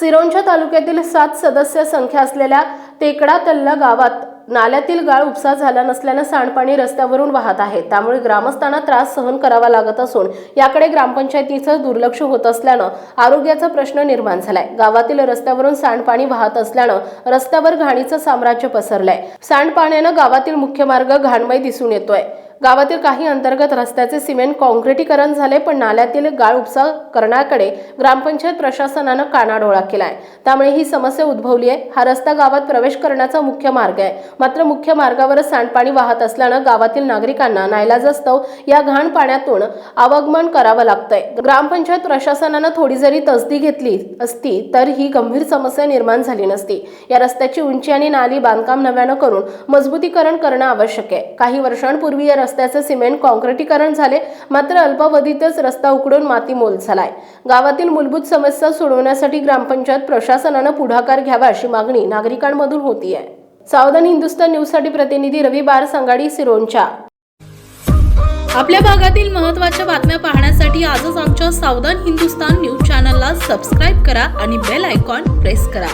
सिरोंच्या तालुक्यातील सात सदस्य संख्या असलेल्या टेकडा तल्ला गावात नाल्यातील गाळ उपसा झाला नसल्यानं सांडपाणी रस्त्यावरून वाहत आहे. त्यामुळे ग्रामस्थांना त्रास सहन करावा लागत असून याकडे ग्रामपंचायतीचं दुर्लक्ष होत असल्यानं आरोग्याचा प्रश्न निर्माण झालाय. गावातील रस्त्यावरून सांडपाणी वाहत असल्यानं रस्त्यावर घाणीचं साम्राज्य पसरलंय. सांडपाण्यानं गावातील मुख्य मार्ग घाणमय दिसून येतोय. गावातील काही अंतर्गत रस्त्याचे सिमेंट काँक्रिटीकरण झाले पण नाल्यातील गाळ उपसा करण्याकडे ग्रामपंचायत प्रशासनानं कानाडोळा केलाय. त्यामुळे ही समस्या उद्भवली आहे. हा रस्ता गावात प्रवेश करण्याचा मुख्य मार्ग आहे. मात्र मुख्य मार्गावरच सांडपाणी वाहत असल्यानं गावातील नागरिकांना नाईलाजास्तव या घाण पाण्यातून आवागमन करावं लागतंय. ग्रामपंचायत प्रशासनानं थोडी जरी तसदी घेतली असती तर ही गंभीर समस्या निर्माण झाली नसती. या रस्त्याची उंची आणि नाली बांधकाम नव्यानं करून मजबूतीकरण करणं आवश्यक आहे. काही वर्षांपूर्वी या रस्त्याचं सिमेंट कॉन्क्रिटीकरण झाले मात्र अल्पावधीतच रस्ता उकडून माती मोल झालाय. गावातील मूलभूत समस्या सोडवण्यासाठी ग्रामपंचायत प्रशासनानं पुढाकार घ्यावा अशी मागणी नागरिकांमधून होती आहे सावधान हिंदुस्तान न्यूजसाठी प्रतिनिधी रवी बार सांगाडी सिरोंचा. आपल्या भागातील महत्त्वाच्या बातम्या पाहण्यासाठी आजच आमच्या सावधान हिंदुस्तान न्यूज चॅनलला सबस्क्राईब करा आणि बेल आयकॉन प्रेस करा.